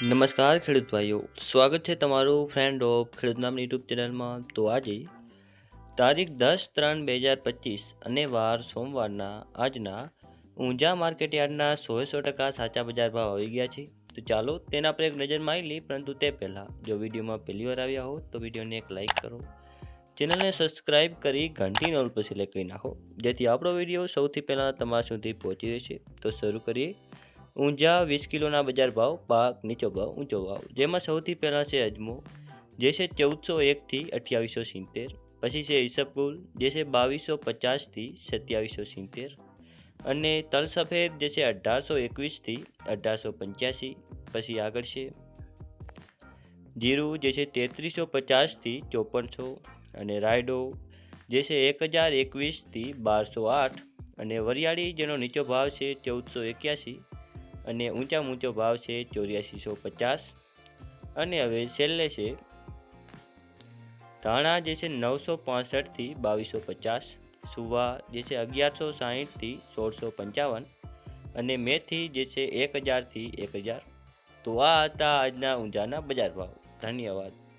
નમસ્કાર ખેડૂત ભાઈઓ, સ્વાગત છે તમારું ફ્રેન્ડ ઓફ ખેડૂત નામની યુટ્યુબ ચેનલમાં તો આજે તારીખ દસ ત્રણ બે હજાર પચીસ અને વાર સોમવારના આજના ઊંઝા માર્કેટ યાર્ડના સોએ સો ટકા સાચા બજાર ભાવ આવી ગયા છે. તો ચાલો તેના પર એક નજર મારી લઈએ, પરંતુ તે પહેલાં જો વિડીયોમાં પહેલી વાર આવ્યા હો, તો વિડીયોને એક લાઇક કરો. ચેનલને સબસ્ક્રાઇબ કરી ઘંટી નોલ પર સિલેક્ટ કરી નાખો, જેથી આપણો વીડિયો સૌથી પહેલાં તમારા સુધી પહોંચી જશે તો શરૂ કરીએ. ઊંઝા વીસ કિલોના બજાર ભાવ, પાક નીચો ભાવ, ઊંચો ભાવ. જેમાં સૌથી પહેલાં છે અજમો, જે છે ચૌદસો એકથી અઠ્યાવીસો સિત્તેર. પછી છે ઈસબગુલ જે છે બાવીસો પચાસથી સત્યાવીસો સિત્તેર. અને તલ સફેદ જે છે અઢારસો એકવીસથી અઢારસો પંચ્યાસી. પછી આગળ છે જીરું, જે છે તેત્રીસો પચાસથી ચોપનસો. અને રાયડો, જે છે એક હજાર એકવીસથી બારસો આઠ. અને વરિયાળી, જેનો નીચો ભાવ છે ચૌદસો એક્યાસી. અને ઊંચા ઊંચો ભાવ છે ચોર્યાસીસો પચાસ. અને હવે છેલ્લે છે, ધાણા જે છે નવસો પાસઠથી બાવીસો પચાસ. સુવા જે છે અગિયારસો સાહીઠથી સોળસો પંચાવન. અને મેથી જે છે એક હજારથી એક હજાર. તો આ હતા આજના ઊંઝાના બજાર ભાવ. ધન્યવાદ.